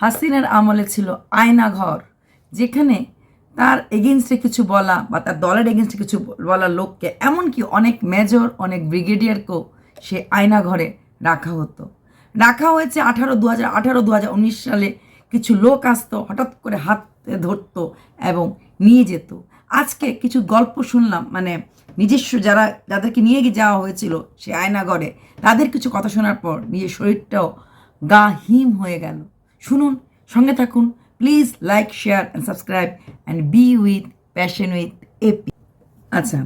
হাসিনার আমলে ছিল আয়না ঘর যেখানে তার এগেনস্টে কিছু বলা বা তার দলের এগেনস্টে কিছু বলা লোককে, এমনকি অনেক মেজর অনেক ব্রিগেডিয়ারকেও সে আয়না ঘরে রাখা হতো। রাখা হয়েছে আঠারো দু হাজার আঠারো দু হাজার উনিশ সালে কিছু লোক আসতো, হঠাৎ করে হাতে ধরতো এবং নিয়ে যেত। আজকে কিছু গল্প শুনলাম মানে নিজস্ব যারা, যাদেরকে নিয়ে গিয়ে যাওয়া হয়েছিল সে আয়নাগরে তাদের কিছু কথা শোনার পর নিজের শরীরটাও গা হিম হয়ে গেল। শুনুন, সঙ্গে থাকুন। Please like share and subscribe and be with passion with AP আচ্ছা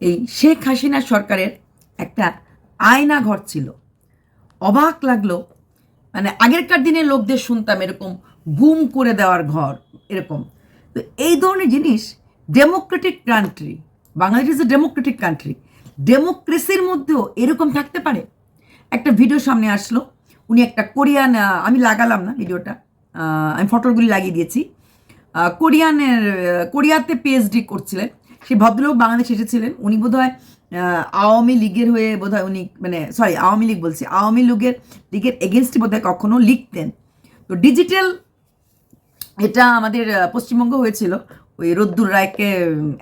এই শেখ হাসিনা সরকারের একটা আয়না ঘর ছিল। অবাক লাগল মানে আগেরকার দিনে লোকদের শুনতাম এরকম গুম করে দেওয়ার ঘর, এরকম। তো এই ধরনের জিনিস democratic country Bangladesh is a democratic country ডেমোক্রেসির মধ্যেও এরকম থাকতে পারে? একটা ভিডিও সামনে আসলো উনি একটা কোরিয়ান আমি লাগালাম না ভিডিওটা আমি ফটোগুলি লাগিয়ে দিয়েছি। কোরিয়ানের কোরিয়াতে পিএইচডি করছিলেন সেই ভদ্রলোক বাংলাদেশে এসেছিলেন, উনি বোধহয় আওয়ামী লীগের হয়ে বোধহয় উনি মানে সরি আওয়ামী লীগ বলছি, আওয়ামী লীগের লীগের এগেনস্টে বোধহয় কখনো লিখতেন। তো ডিজিটাল এটা আমাদের পশ্চিমবঙ্গ হয়েছিল, ওই রদ্দুর রায়কে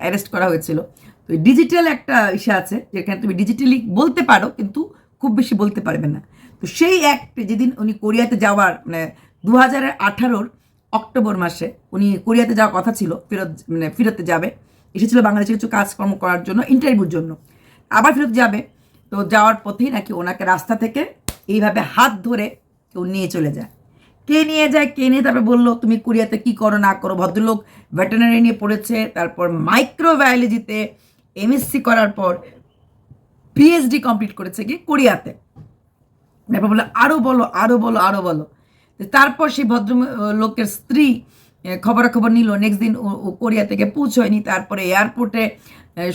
অ্যারেস্ট করা হয়েছিল। তো ডিজিটাল একটা ইসে আছে, যেখানে তুমি ডিজিটালি বলতে পারো, কিন্তু খুব বেশি বলতে পারবে না। তো সেই অ্যাক্ট যেদিন উনি কোরিয়াতে যাওয়ার মানে দু হাজার আঠারোর অক্টোবর মাসে উনি কোরিয়াতে যাওয়ার কথা ছিল, ফেরত মানে ফেরতে যাবে। এসেছিল বাংলাদেশে কিছু কাজকর্ম করার জন্য ইন্টারভিউর জন্য। আবার ফেরত যাবে। তো যাওয়ার পথেই নাকি ওনাকে রাস্তা থেকে এইভাবে হাত ধরে কেউ নিয়ে চলে যায়। কে নিয়ে যায়, কে নিয়ে, তারপরে বলল, তুমি কোরিয়াতে কি করো, না করো? ভদ্রলোক ভেটেনারি নিয়ে পড়েছে, তারপর মাইক্রোবায়োলজিতে এমএসসি করার পর পিএইচডি কমপ্লিট করেছে কি কোরিয়াতে। তারপর বলল আরও বলো আরও বলো আরও বলো। তারপর সেই ভদ্র লোকের স্ত্রী খবরাখবর নিল। নেক্সট দিন ও কোরিয়া থেকে পৌঁছয়নি। তারপরে এয়ারপোর্টে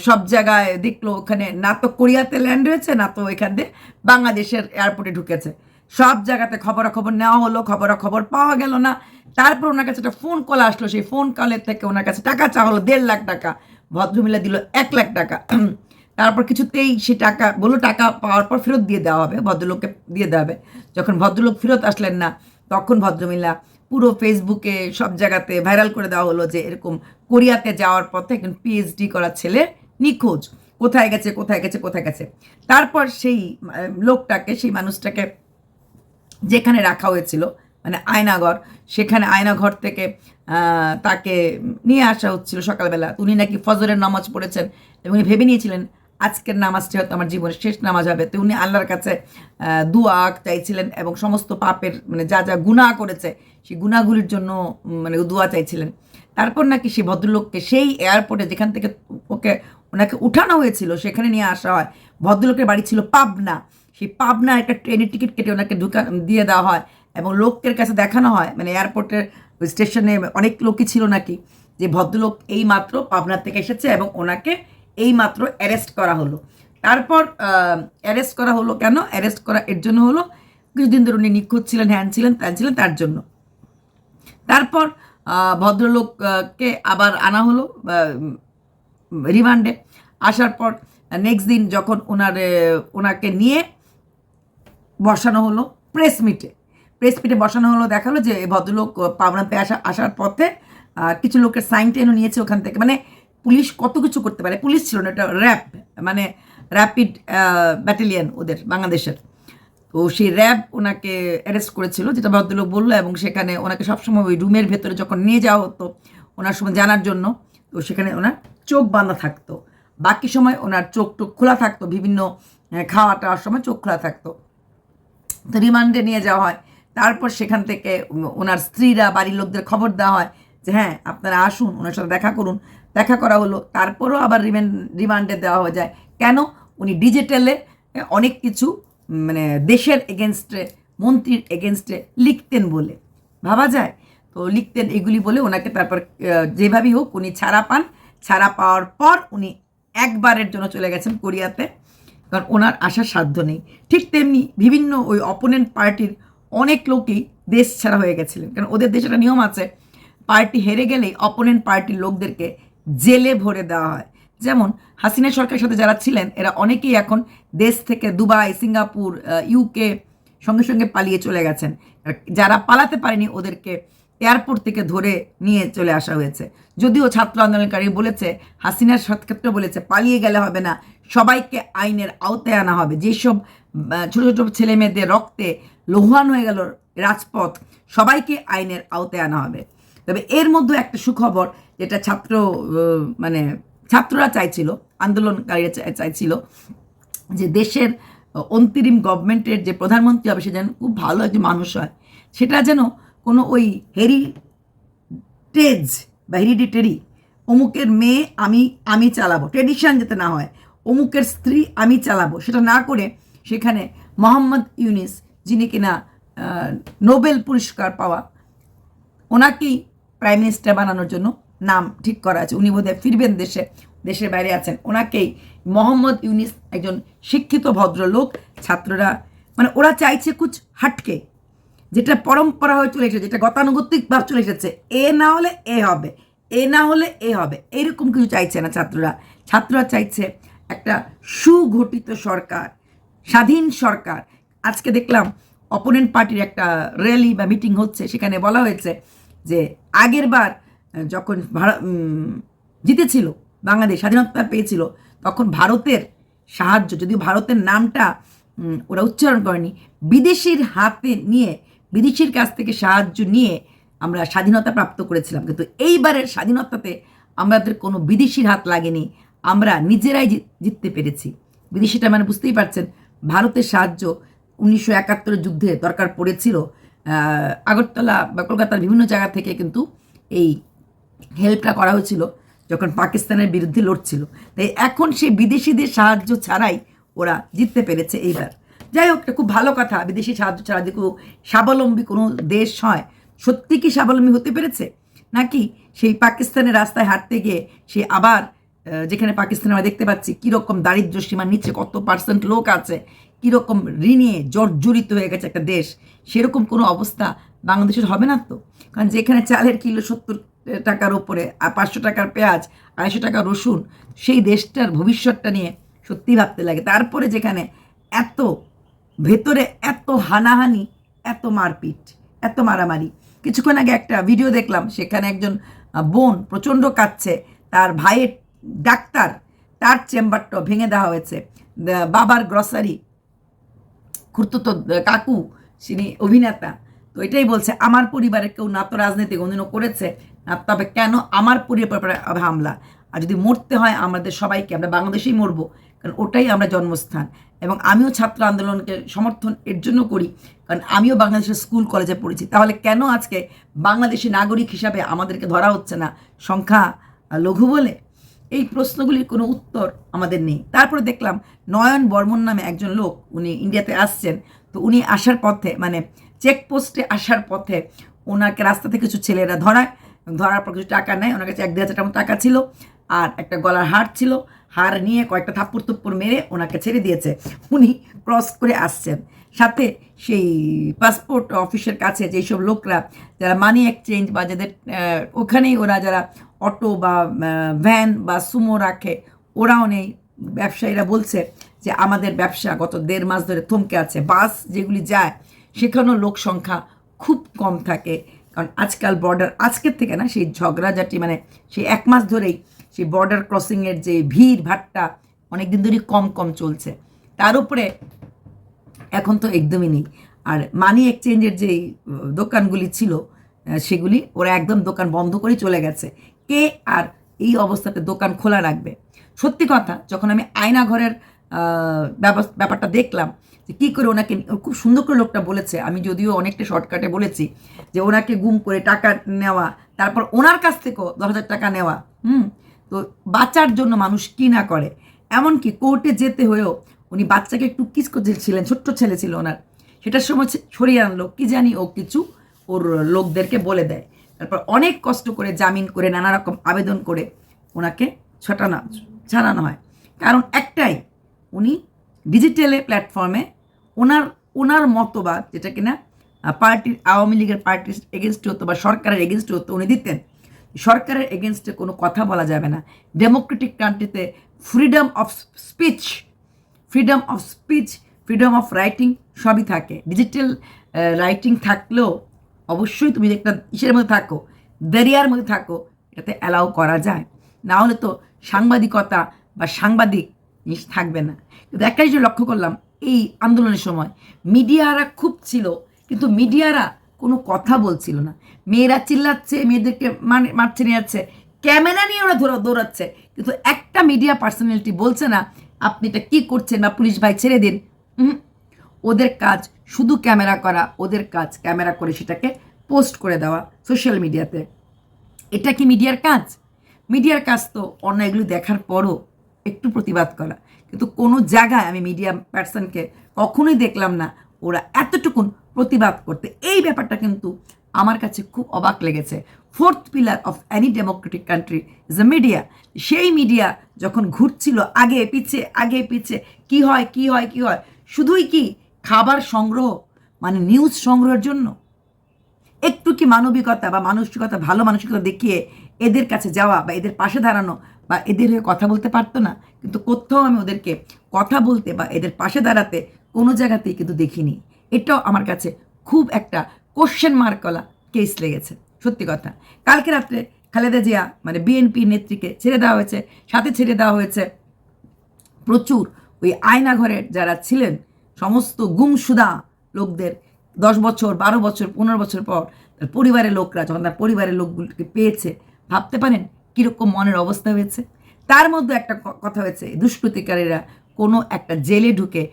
সব জায়গায় দেখল, ওখানে না তো কোরিয়াতে ল্যান্ড হয়েছে না তো এখান দিয়ে বাংলাদেশের এয়ারপোর্টে ঢুকেছে। সব জায়গাতে খবরাখবর নেওয়া হলো, খবরাখবর পাওয়া গেল না। তারপর ওনার কাছে একটা ফোন কল আসলো। সেই ফোন কলের থেকে ওনার কাছে টাকা চাওয়া হলো, দেড় লাখ টাকা। ভদ্রমিলা দিল এক লাখ টাকা। তারপর কিছুতেই সে টাকা বলল, টাকা পাওয়ার পর ফেরত দিয়ে দেওয়া হবে, ভদ্রলোককে দিয়ে দেওয়া হবে। যখন ভদ্রলোক ফেরত আসলেন না, তখন ভদ্রমিলা পুরো ফেসবুকে সব জায়গাতে ভাইরাল করে দেওয়া হলো যে এরকম কোরিয়াতে যাওয়ার পথে একজন পিএইচডি করা ছেলে নিখোঁজ। কোথায় গেছে কোথায় গেছে কোথায় গেছে? তারপর সেই লোকটাকে, সেই মানুষটাকে যেখানে রাখা হয়েছিল মানে আয়নাঘর, সেখানে আয়নাঘর থেকে তাকে নিয়ে আসা হচ্ছিল সকালবেলা। উনি নাকি ফজরের নামাজ পড়েছেন এবং উনি ভেবে নিয়েছিলেন আজকের নামাজটি হয়তো আমার জীবনের শেষ নামাজ হবে। তো উনি আল্লাহর কাছে দুয়া চাইছিলেন এবং সমস্ত পাপের মানে যা যা গুনাহ করেছে, সেই গুনাহগুলির জন্য মানে দুয়া চাইছিলেন। তারপর নাকি সেই ভদ্রলোককে সেই এয়ারপোর্টে যেখান থেকে ওকে, ওনাকে উঠানো হয়েছিল, সেখানে নিয়ে আসা হয়। ভদ্রলোকের বাড়ি ছিল পাবনা। সেই পাবনা একটা ট্রেনের টিকিট কেটে ওনাকে ঢুকা, দিয়ে দেওয়া হয় এবং লোকের কাছে দেখানো হয়। মানে এয়ারপোর্টের স্টেশনে অনেক লোকই ছিল নাকি, যে ভদ্রলোক এই মাত্র পাবনা থেকে এসেছে এবং ওনাকে এই মাত্র অ্যারেস্ট করা হলো। তারপর অ্যারেস্ট করা হলো কেন? অ্যারেস্ট করা এর জন্য হলো কিছুদিন ধরে উনি নিখোঁজ ছিলেন, হ্যান ছিলেন, ত্যান ছিলেন, তার জন্য। তারপর ভদ্রলোককে আবার আনা হলো রিমান্ডে। আসার পর নেক্সট দিন যখন ওনার ওনাকে নিয়ে বসানো হলো প্রেস মিটে প্রেস মিটে বসানো হলো, দেখাল যে ভদ্রলোক পাবনাতে আসা আসার পথে কিছু লোকের সাইন টেনও নিয়েছে ওখান থেকে। মানে পুলিশ কত কিছু করতে পারে? পুলিশ ছিল না, এটা র্যাব মানে র্যাপিড ব্যাটালিয়ন ওদের, বাংলাদেশের। তো সেই র্যাব ওনাকে অ্যারেস্ট করেছিল, যেটা ভদ্রলোক বলল, এবং সেখানে ওনাকে সবসময় ওই রুমের ভেতরে যখন নিয়ে যাওয়া হতো, ওনার সময় জানার জন্য, তো সেখানে ওনার চোখ বাঁধা থাকতো। বাকি সময় ওনার চোখ টোক খোলা থাকতো, বিভিন্ন খাওয়া টাওয়ার সময় চোখ খোলা থাকতো। তো রিমান্ডে নিয়ে যাওয়া হয়। তারপর সেখান থেকে ওনার স্ত্রীরা, বাড়ির লোকদের খবর দেওয়া হয় যে হ্যাঁ আপনারা আসুন, ওনার সাথে দেখা করুন। দেখা করা হলো, তারপরও আবার রিমান্ড রিমান্ডে দেওয়া হয়ে যায়। কেন? উনি ডিজিটালে অনেক কিছু মানে দেশের এগেনস্টে, মন্ত্রীর এগেনস্টে লিখতেন বলে। ভাবা যায়? তো লিখতেন এগুলি বলে ওনাকে তারপর যেভাবেই হোক উনি ছাড়া পান। ছাড়া পাওয়ার পর উনি একবারের জন্য চলে গেছেন কোরিয়াতে। কারণ ওনার আসার সাধ্য নেই। ঠিক তেমনি বিভিন্ন ওই অপোনেন্ট পার্টির অনেক লোকই দেশ ছাড়া হয়ে গেছিলেন। কারণ ওদের দেশে একটা নিয়ম আছে পার্টি হেরে গেলেই অপোনেন্ট পার্টির লোকদেরকে জেলে ভরে দেওয়া হয়। যেমন হাসিনা সরকারের সাথে যারা ছিলেন, এরা অনেকেই এখন দেশ থেকে দুবাই, সিঙ্গাপুর ইউকে সঙ্গে সঙ্গে পালিয়ে চলে গেছেন। যারা পালাতে পারেনি, ওদেরকে এয়ারপোর্ট থেকে ধরে নিয়ে চলে আসা হয়েছে। যদিও ছাত্র আন্দোলনকারী বলেছে হাসিনার সৎক্ষেত্রে বলেছে, পালিয়ে গেলে হবে না। সবাইকে আইনের আওতায় আনা হবে। যেসব ছোট ছোট ছেলে মেয়েদের রক্তে লোহান হয়ে গেল রাজপথ, সবাইকে আইনের আওতায় আনা হবে। তবে এর মধ্যে একটা সুখবর যেটা ছাত্র মানে ছাত্ররা চাইছিল, আন্দোলনকারীরা চাই- চাইছিল যে দেশের অন্তরিম গভর্নমেন্টের যে প্রধানমন্ত্রী হবে সে যেন খুব ভালো একজন মানুষ হয়। সেটা যেন কোনো ওই হেরিটেজ বা হেরিডিটারি অমুকের মেয়ে আমি আমি চালাবো ট্রেডিশন যাতে না হয়, অমুকের স্ত্রী আমি চালাবো, সেটা না করে সেখানে মোহাম্মদ ইউনিস, যিনি কিনা নোবেল পুরস্কার পাওয়া, ওনাকেই প্রাইম মিনিস্টার বানানোর জন্য নাম ঠিক করা আছে। উনি বোধহয় ফিরবেন দেশে, দেশের বাইরে আছেন। ওনাকেই মোহাম্মদ ইউনিস একজন শিক্ষিত ভদ্রলোক, ছাত্ররা মানে ওরা চাইছে কুছ হাটকে। যেটা পরম্পরা হয়ে চলে এসেছে, যেটা গতানুগতিকভাবে চলে এসেছে। এ না হলে এ হবে, এ না হলে এ হবে, এরকম কিছু চাইছে না ছাত্ররা। ছাত্ররা চাইছে একটা সুগঠিত সরকার, স্বাধীন সরকার। আজকে দেখলাম অপোনেন্ট পার্টির একটা র্যালি বা মিটিং হচ্ছে, সেখানে বলা হয়েছে যে আগের বার যখন ভারত জিতেছিল, বাংলাদেশ স্বাধীনতা পেয়েছিল, তখন ভারতের সাহায্য, যদিও ভারতের নামটা ওরা উচ্চারণ করেনি, বিদেশির হাতে নিয়ে, বিদেশির কাছ থেকে সাহায্য নিয়ে আমরা স্বাধীনতা প্রাপ্ত করেছিলাম। কিন্তু এইবারের স্বাধীনতাতে আমাদের কোনো বিদেশির হাত লাগেনি, আমরা নিজেরাই জিত- জিততে পেরেছি। বিদেশিটা মানে বুঝতেই পারছেন, ভারতের সাহায্য উনিশশো একাত্তরের যুদ্ধে দরকার পড়েছিল আগরতলা বা কলকাতার বিভিন্ন জায়গা থেকে কিন্তু এই হেল্পটা করা হয়েছিল যখন পাকিস্তানের বিরুদ্ধে লড়ছিল। তাই এখন সেই বিদেশিদের সাহায্য ছাড়াই ওরা জিততে পেরেছে এইবার। যাই হোক খুব ভালো কথা। বিদেশি সাহায্য ছাড়া যে স্বাবলম্বী কোনো দেশ হয়, সত্যি কি স্বাবলম্বী হতে পেরেছে? নাকি সেই পাকিস্তানের রাস্তায় হাঁটতে গিয়ে সে আবার যেখানে পাকিস্তানে আমরা দেখতে পাচ্ছি কীরকম দারিদ্র্য সীমার নিচে কত পার্সেন্ট লোক আছে, কীরকম ঋণে জর্জরিত হয়ে গেছে একটা দেশ, সেরকম কোনো অবস্থা বাংলাদেশের হবে না তো? কারণ যেখানে চালের কিলো সত্তর টাকার ওপরে আর পাঁচশো টাকার পেঁয়াজ, আড়াইশো টাকা রসুন, সেই দেশটার ভবিষ্যৎটা নিয়ে সত্যি ভাবতে লাগে। তারপরে যেখানে এত, ভেতরে এত হানাহানি, এত মারপিট, এত মারামারি। কিছুক্ষণ আগে একটা ভিডিও দেখলাম, সেখানে একজন বোন প্রচণ্ড কাঁদছে, তার ভাইয়ের ডাক্তার, তার চেম্বারটা ভেঙে দেওয়া হয়েছে। বাবার গ্রসারি খুর্তুতো কাকু তিনি অভিনেতা, তো এটাই বলছে, আমার পরিবারের কেউ না তো রাজনীতি কোনদিনও করেছে তবে কেন আমার পরিবারের উপরে হামলা? আর যদি মরতে হয় আমাদের সবাইকে, আমরা বাংলাদেশেই মরবো, কারণ ওটাই আমরা জন্মস্থান। এবং আমিও ছাত্র আন্দোলনকে সমর্থন এর জন্য করি, কারণ আমিও বাংলাদেশের স্কুল কলেজে পড়েছি। তাহলে কেন আজকে বাংলাদেশি নাগরিক হিসাবে আমাদেরকে ধরা হচ্ছে না? সংখ্যা লঘু বলে? এই প্রশ্নগুলির কোনো উত্তর আমাদের নেই। তারপরে দেখলাম নয়ন বর্মন নামে একজন লোক, উনি ইন্ডিয়াতে আসছেন। তো উনি আসার পথে মানে চেকপোস্টে আসার পথে ওনাকে রাস্তা থেকে কিছু ছেলেরা ধরায়। ধরার পর কিছু টাকা নেয়, ওনার কাছে এক দেড় হাজার টাকা ছিল আর একটা গলার হার ছিল। হার নিয়ে কয়েকটা থাপ্পড় তুপ্পড় মেরে ওনাকে ছেড়ে দিয়েছে। উনি ক্রস করে আসছেন। সাথে সেই পাসপোর্ট অফিসের কাছে যেসব লোকরা, যারা মানি এক্সচেঞ্জ বা যাদের ওখানেই ওরা যারা অটো বা ভ্যান বা সুমো রাখে, ওরাও নেই। ব্যবসায়ীরা বলছে যে আমাদের ব্যবসা গত দেড় মাস ধরে থমকে আছে। বাস যেগুলি যায়, সেখানেও লোক সংখ্যা খুব কম থাকে। কারণ আজকাল বর্ডার আজকের থেকে না সেই ঝগড়াঝাটি মানে সেই এক মাস ধরেই সেই বর্ডার ক্রসিংয়ের যে ভিড় ভাট্টা অনেক দিন ধরেই কম কম চলছে। তার উপরে এখন তো একদমই নেই। আর মানি এক্সচেঞ্জের যেই দোকানগুলি ছিল সেগুলি ওরা একদম দোকান বন্ধ করে চলে গেছে। কে আর এই অবস্থাতে দোকান খোলা রাখবে? সত্যি কথা যখন আমি আয়না ঘরের আহ, ব্যাপার- ব্যাপারটা দেখলাম যে কী করে ওনাকে, খুব সুন্দর করে লোকটা বলেছে। আমি যদিও অনেকটা শর্টকাটে বলেছি যে ওনাকে গুম করে টাকা নেওয়া, তারপর ওনার কাছ থেকেও দশ হাজার টাকা নেওয়া, হুম? তো বাচ্চার জন্য মানুষ কী না করে? এমনকি কোর্টে যেতে হয়েও উনি বাচ্চাকে একটু কিস করছিলেন ছোট্ট ছেলে ছিল ওনার। সেটার সময় সরিয়ে আনলো, কি জানি ও কিছু ওর লোকদেরকে বলে দেয়। তারপর অনেক কষ্ট করে জামিন করে, নানা রকম আবেদন করে ওনাকে ছটানো, ছাড়ানো হয়। কারণ একটাই উনি ডিজিটালে প্ল্যাটফর্মে ওনার ওনার মতবাদ যেটা কিনা পার্টির আওয়ামী লীগের পার্টির এগেনস্টে হতো বা সরকারের এগেনস্টে হতো, উনি দিতেন। সরকারের এগেনস্টে কোনো কথা বলা যাবে না। ডেমোক্রেটিক কান্ট্রিতে freedom of speech freedom of speech freedom of writing সবই থাকে। ডিজিটাল রাইটিং থাকলেও অবশ্যই তুমি একটা ইসের মধ্যে থাকো দরিয়ার মধ্যে থাকো, এটাতে অ্যালাউ করা যায়। না হলে তো সাংবাদিকতা বা সাংবাদিক জিনিস থাকবে না। কিন্তু একটা জিনিস লক্ষ্য করলাম, এই আন্দোলনের সময় মিডিয়ারা খুব ছিল, কিন্তু মিডিয়ারা কোনো কথা বলছিল না। মেয়েরা চিল্লাচ্ছে, মেয়েদেরকে মানে মারছে, নিয়ে যাচ্ছে। ক্যামেরা নিয়ে ওরা ধরা, দৌড়াচ্ছে। কিন্তু একটা মিডিয়া পার্সোনালিটি বলছে না, আপনি এটা কী করছেন বা পুলিশ ভাই ছেড়ে দিন। ওদের কাজ শুধু ক্যামেরা করা, ওদের কাজ ক্যামেরা করে সেটাকে পোস্ট করে দেওয়া সোশ্যাল মিডিয়াতে। এটা কি মিডিয়ার কাজ? মিডিয়ার কাজ তো অন্য এগুলো দেখার পরও একটু প্রতিবাদ করা। কিন্তু কোনো জায়গায় আমি মিডিয়া পার্সনকে কখনোই দেখলাম না, ওরা এতটুকুন প্রতিবাদ করতে। এই ব্যাপারটা কিন্তু আমার কাছে খুব অবাক লেগেছে। Fourth pillar of any democratic country is a media সেই মিডিয়া যখন ঘুরছিল, আগে পিছে আগে পিছে, কি হয় কি হয় কি হয়, শুধুই কি খাবার সংগ্রহ মানে নিউজ সংগ্রহের জন্য? একটু কি মানবিকতা বা মানসিকতা, ভালো মানসিকতা দেখিয়ে এদের কাছে যাওয়া বা এদের পাশে দাঁড়ানো বা এদের হয়ে কথা বলতে পারতো না, কিন্তু কোথাও আমি ওদেরকে কথা বলতে বা এদের পাশে দাঁড়াতে কোনো জায়গাতেই কিন্তু দেখিনি। এটাও আমার কাছে খুব একটা কোশ্চেন মার্কলা কেস লেগেছে, সত্যি কথা। কালকে রাত্রে খালেদা জিয়া মানে বিএনপি নেত্রীকে ছেড়ে দেওয়া হয়েছে, সাথে ছেড়ে দেওয়া হয়েছে। প্রচুর ওই আয়নাঘরের যারা ছিলেন, সমস্ত গুমসুদা লোকদের দশ বছর, বারো বছর, পনেরো বছর পর তার পরিবারের লোকরা, যখন তার পরিবারের লোকগুলোকে পেয়েছে, ভাবতে পারেন কীরকম মনের অবস্থা হয়েছে? তার মধ্যে একটা কথা হয়েছে, দুষ্কৃতিকারীরা কোনো একটা জেলে ঢুকে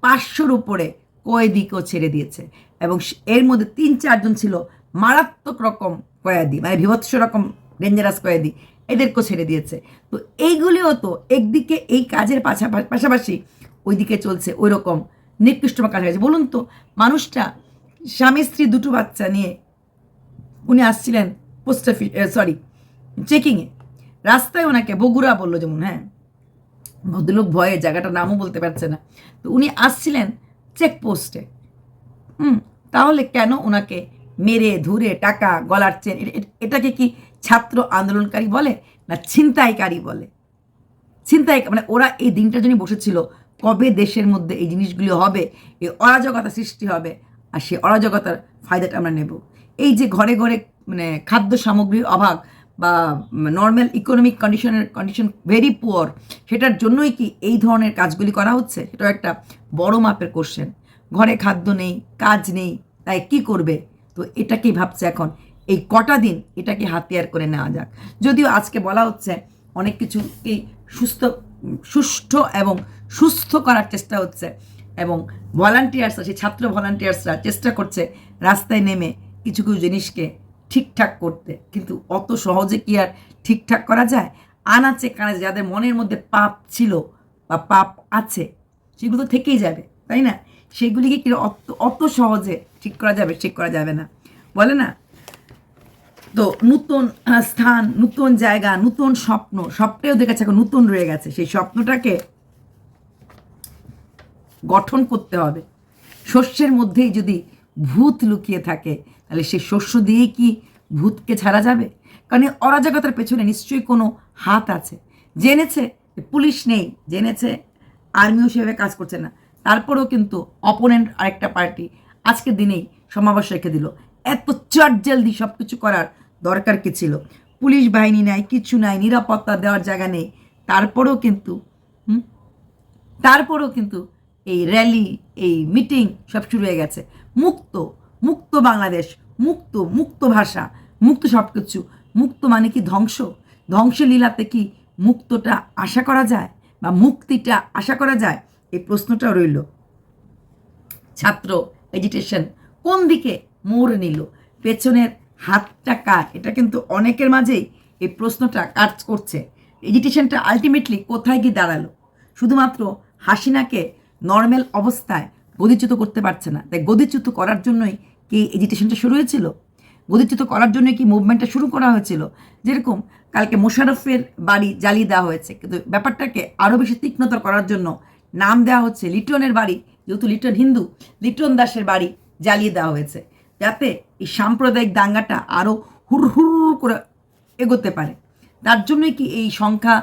পাঁচশোর উপরে কয়েদিকেও ছেড়ে দিয়েছে এবং এর মধ্যে তিন চারজন ছিল মারাত্মক রকম কয়েদি মানে বিভৎস রকম ডেঞ্জারাস কয়েদি, এদেরকেও ছেড়ে দিয়েছে। তো এইগুলিও তো একদিকে এই কাজের পাশাপা- পাশাপাশি ওইদিকে চলছে ওই রকম নিকৃষ্টমা কাজ হয়েছে। বলুন তো, মানুষটা স্বামী স্ত্রী দুটো বাচ্চা নিয়ে উনি আসছিলেন পোস্ট অফিস সরি চেকিংয়ে রাস্তায় ওনাকে বগুড়া বলল যেমন হ্যাঁ ভদ্রলোক ভয়ে, জায়গাটার নামও বলতে পারছে না। তো উনি আসছিলেন চেকপোস্টে হুম, তাহলে কেন ওনাকে মেরে, ধরে, টাকা, গলার চেন এটাকে কি ছাত্র আন্দোলনকারী বলে না ছিনতাইকারী বলে? ছিনতাই মানে ওরা এই দিনটার জন্য বসেছিল, কবে দেশের মধ্যে এই জিনিসগুলি হবে এই অরাজকতা সৃষ্টি হবে, আর সেই অরাজকতার ফায়দাটা আমরা নেব। এই যে ঘরে ঘরে মানে খাদ্য সামগ্রীর অভাব বা নর্মাল ইকোনমিক কন্ডিশনের কন্ডিশন ভেরি পুয়ার সেটার জন্যই কি এই ধরনের কাজগুলি করা হচ্ছে? সেটাও একটা বড় মাপের কোশ্চেন ঘরে খাদ্য নেই, কাজ নেই, তাই কি করবে? তো এটাকেই ভাবছে এখন? এই কটা দিন এটাকে হাতিয়ার করে নেওয়া যাক। যদিও আজকে বলা হচ্ছে অনেক কিছুকেই সুস্থ, সুষ্ঠু এবং সুস্থ করার চেষ্টা হচ্ছে এবং ভলান্টিয়ার্সরা সেই ছাত্র ভলান্টিয়ার্সরা চেষ্টা করছে রাস্তায় নেমে কিছু কিছু জিনিসকে ঠিকঠাক করতে। কিন্তু অত সহজে কি আর ঠিকঠাক করা যায়? আনাচে কানাচে যাদের মনের মধ্যে পাপ ছিল বা পাপ আছে, সেগুলো থেকেই যাবে, তাই না? সেগুলিকে কি অত অত সহজে ঠিক করা যাবে, ঠিক করা যাবে না। বলে না? তো নতুন স্থান, নতুন জায়গা, নতুন স্বপ্ন, স্বপ্নে ওদের কাছে এখন নতুন রয়ে গেছে। সেই স্বপ্নটাকে গঠন করতে হবে। শস্যের মধ্যেই যদি ভূত লুকিয়ে থাকে, তাহলে সেই শস্য দিয়ে কি ভূতকে ছাড়া যাবে? কারণ অরাজকতার পেছনে নিশ্চয়ই কোনো হাত আছে। জেনেছে, পুলিশ নেই, জেনেছে আর্মিও সেভাবে কাজ করছে না। তারপরেও কিন্তু অপোনেন্ট আরেকটা পার্টি আজকের দিনেই সমাবেশ রেখে দিল। এত চট জলদি সব কিছু করার দরকার কি ছিল? পুলিশ বাহিনী নাই, কিছু নাই, নিরাপত্তা দেওয়ার জায়গা নেই। তারপরেও কিন্তু তারপরেও কিন্তু এই র্যালি এই মিটিং সব শুরু হয়ে গেছে। মুক্ত মুক্ত বাংলাদেশ, মুক্ত মুক্ত ভাষা, মুক্ত সব কিছু মুক্ত মানে কি ধ্বংস? ধ্বংসলীলাতে কি মুক্তটা আশা করা যায় বা মুক্তিটা আশা করা যায়? এই প্রশ্নটাও রইল। ছাত্র এজিটেশন কোন দিকে মোড় নিল? পেছনের হাতটা কার? এটা কিন্তু অনেকের মাঝেই এই প্রশ্নটা কাজ করছে। এজিটেশনটা আলটিমেটলি কোথায় গিয়ে দাঁড়াল? শুধুমাত্র হাসিনাকে নর্মাল অবস্থায় গদিচ্যুত করতে পারছে না। তাই গদিচ্যুত করার জন্যই কি এজিটেশনটা শুরু হয়েছিল? গদিচ্যুত করার জন্য কি মুভমেন্টটা শুরু করা হয়েছিল? যেরকম কালকে মোশারফের বাড়ি জ্বালিয়ে দেওয়া হয়েছে। কিন্তু ব্যাপারটাকে আরও বেশি তীক্ষ্ণতর করার জন্য নাম দেওয়া হচ্ছে লিটনের বাড়ি। যেহেতু লিটন হিন্দু, লিটন দাসের বাড়ি জ্বালিয়ে দেওয়া হয়েছে। যাতে এই সাম্প্রদায়িক দাঙ্গাটা আরও হুর হুর করে এগোতে পারে। তার জন্যই কি এই সংখ্যা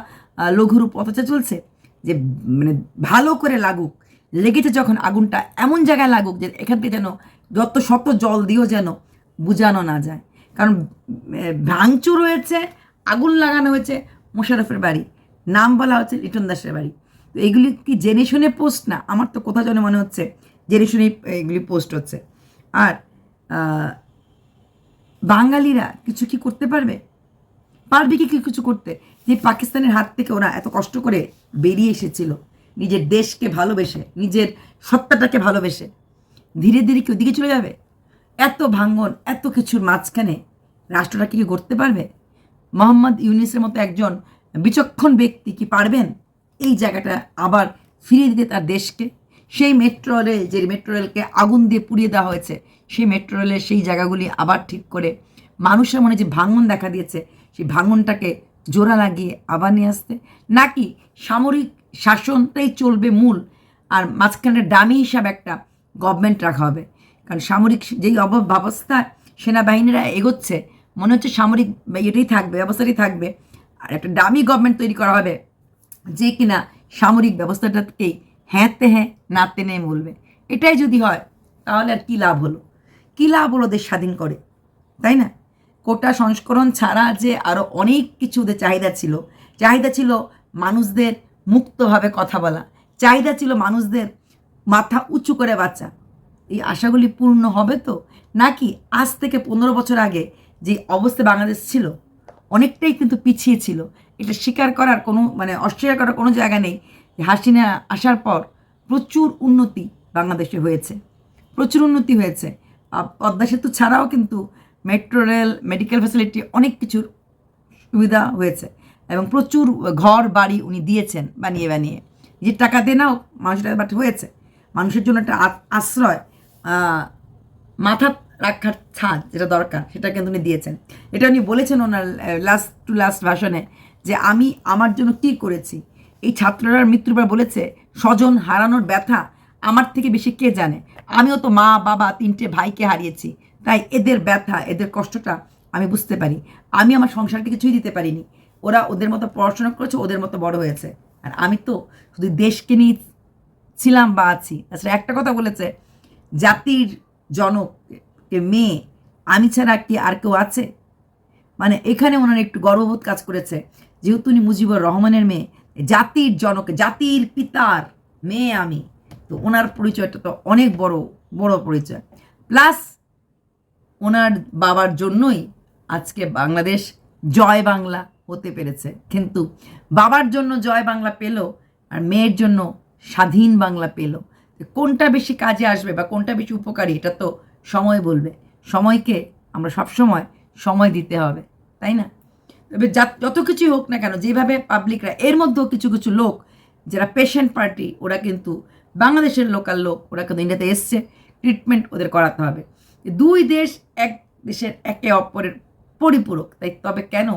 লঘুরূপ অথচা চলছে? যে মানে ভালো করে লাগুক লেগেছে যখন আগুনটা এমন জায়গায় লাগুক যে এখান থেকে যেন যত শত জল দিয়েও যেন বুঝানো না যায়। কারণ ভাঙচুর হয়েছে, আগুন লাগানো হয়েছে মোশারফের বাড়ি। নাম বলা হচ্ছে লিটন দাসের বাড়ি। তো এগুলি কি জেনে শুনে পোস্ট? না, আমার তো কোথাও যেন মনে হচ্ছে জেনে শুনেই এগুলি পোস্ট হচ্ছে। আর বাঙালিরা কিছু কি করতে পারবে? পারবে কি কিছু করতে? যে পাকিস্তানের হাত থেকে ওরা এত কষ্ট করে বেরিয়ে এসেছিল। নিজের দেশকে ভালোবেসে, নিজের সত্তাটাকে ভালোবেসে ধীরে ধীরে কি ওদিকে চলে যাবে? এত ভাঙ্গন, এত কিছুর মাঝখানে রাষ্ট্রটাকে কি করতে পারবে? মোহাম্মদ ইউনিসের মতো একজন বিচক্ষণ ব্যক্তি কি পারবেন? এই জায়গাটা আবার ফিরিয়ে দিতে তার দেশকে? সেই মেট্রো রেল যে মেট্রো রেলকে আগুন দিয়ে পুড়িয়ে দেওয়া হয়েছে, সেই মেট্রো রেলের সেই জায়গাগুলি আবার ঠিক করে মানুষের মনে যে ভাঙন দেখা দিয়েছে, সেই ভাঙনটাকে জোড়া লাগিয়ে আবার নিয়ে আসতে? নাকি সামরিক শাসনটাই চলবে মূল আর মাঝখানে ডামি হিসাবে একটা গভর্নমেন্ট রাখা হবে। কারণ সামরিক যেই অব- ব্যবস্থা সেনাবাহিনীরা এগোচ্ছে, মনে হচ্ছে সামরিক এটাই থাকবে, ব্যবস্থাটাই থাকবে। আর একটা ডামি গভর্নমেন্ট তৈরি করা হবে যে কিনা সামরিক ব্যবস্থাটাকেই হ্যাঁতে হ্যাঁ নাতে নেই বলবে। এটাই যদি হয়, তাহলে আর কী লাভ হলো? কী লাভ হলো দেশ স্বাধীন করে? তাই না? কোটা সংস্করণ ছাড়া যে আরও অনেক কিছু ওদের চাহিদা ছিল। চাহিদা ছিল মানুষদের মুক্তভাবে কথা বলা। চাহিদা ছিল মানুষদের মাথা উঁচু করে বাঁচা। এই আশাগুলি পূর্ণ হবে তো? নাকি আজ থেকে পনেরো বছর আগে যে অবস্থা বাংলাদেশ ছিল, অনেকটাই কিন্তু পিছিয়ে ছিল। এটা স্বীকার করার কোনো মানে অস্বীকার করার কোনো জায়গা নেই। হাসিনা আসার পর প্রচুর উন্নতি বাংলাদেশে হয়েছে। প্রচুর উন্নতি হয়েছে। পদ্মা সেতু ছাড়াও কিন্তু মেট্রো রেল, মেডিকেল ফ্যাসিলিটি অনেক কিছুর সুবিধা হয়েছে। এবং প্রচুর ঘর, বাড়ি উনি দিয়েছেন বানিয়ে বানিয়ে। যে টাকা দিয়ে নাও মানুষের বাট হয়েছে। মানুষের জন্য একটা আশ্রয় মাথা রাখার ছাদ যেটা দরকার, সেটা কিন্তু উনি দিয়েছেন। এটা উনি বলেছেন ওনার লাস্ট টু লাস্ট ভাষণে যে আমি আমার জন্য কী করেছি? এই ছাত্ররা মৃত্যুর পর বলেছে, স্বজন হারানোর ব্যথা আমার থেকে বেশি কে জানে? আমিও তো মা, বাবা তিনটে ভাইকে হারিয়েছি, তাই এদের ব্যথা, এদের কষ্টটা আমি বুঝতে পারি। আমি আমার সংসারকে কিছুই দিতে পারিনি। ওরা ওদের মতো পড়াশোনা করেছে, ওদের মতো বড় হয়েছে। আর আমি তো শুধু দেশকে নিয়ে ছিলাম বা আছি। তাছাড়া একটা কথা বলেছে, জাতির জনক মেয়ে, আমি ছাড়া কি আর কেউ আছে? মানে এখানে ওনার একটু গর্ববোধ কাজ করেছে, যেহেতু উনি মুজিবুর রহমানের মেয়ে, জাতির জনক, জাতির পিতার মেয়ে আমি। তো ওনার পরিচয়টা তো অনেক বড় বড় পরিচয়। প্লাস ওনার বাবার জন্যই আজকে বাংলাদেশ জয় বাংলা। হতে পেরেছে। কিন্তু বাবার জন্য জয় বাংলা পেল আর মেয়ের জন্য স্বাধীন বাংলা পেল। কোনটা বেশি কাজে আসবে বা কোনটা বেশি উপকারী, এটা তো সময় বলবে। সময়কে আমরা সবসময় সময় দিতে হবে, তাই না? তবে যা- যত কিছুই হোক না কেন, যেভাবে পাবলিকরা, এর মধ্যেও কিছু কিছু লোক, যারা পেশেন্ট পার্টি ওরা কিন্তু বাংলাদেশের লোকাল লোক, ওরা কিন্তু ইন্ডিয়াতে এসছে ট্রিটমেন্ট ওদের করাতে হবে। দুই দেশ, এক দেশের একে অপরের পরিপূরক, তাই তবে কেন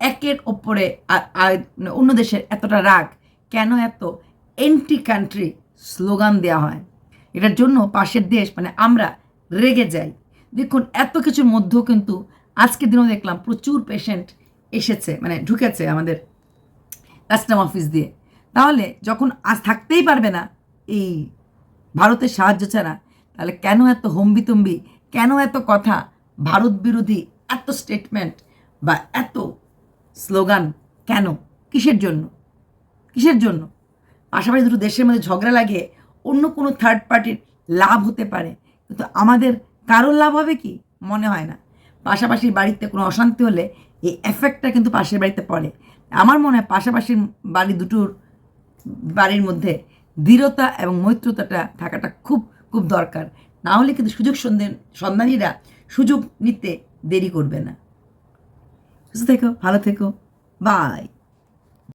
একের ওপরে অন্য দেশের এতটা রাগ, কেন এত এন্টি কান্ট্রি স্লোগান দেওয়া হয়? এটার জন্য পাশের দেশ মানে আমরা রেগে যাই। দেখুন, এত কিছুর মধ্যেও কিন্তু আজকের দিনেও দেখলাম প্রচুর পেশেন্ট এসেছে মানে ঢুকেছে আমাদের কাস্টম অফিস দিয়ে। তাহলে যখন আজ থাকতেই পারবে না এই ভারতের সাহায্য ছাড়া, তাহলে কেন এত হম্বিতম্বি, কেন এত কথা ভারত বিরোধী, এত স্টেটমেন্ট বা এত স্লোগান, কেন? কিসের জন্য? কিসের জন্য? পাশাপাশি দুটো দেশের মধ্যে ঝগড়া লাগিয়ে অন্য কোনো থার্ড পার্টির লাভ হতে পারে। কিন্তু আমাদের কারোর লাভ হবে কি? মনে হয় না। পাশাপাশি বাড়িতে কোনো অশান্তি হলে এই এফেক্টটা কিন্তু পাশের বাড়িতে পড়ে। আমার মনে হয় পাশাপাশি বাড়ি দুটোর বাড়ির মধ্যে দৃঢ়তা এবং মৈত্রতাটা থাকাটা খুব খুব দরকার। না হলে কিন্তু সুযোগ সন্ধান সন্ধানীরা সুযোগ নিতে দেরি করবে না। সুস্থ থেকো ভালো থেকো। বাই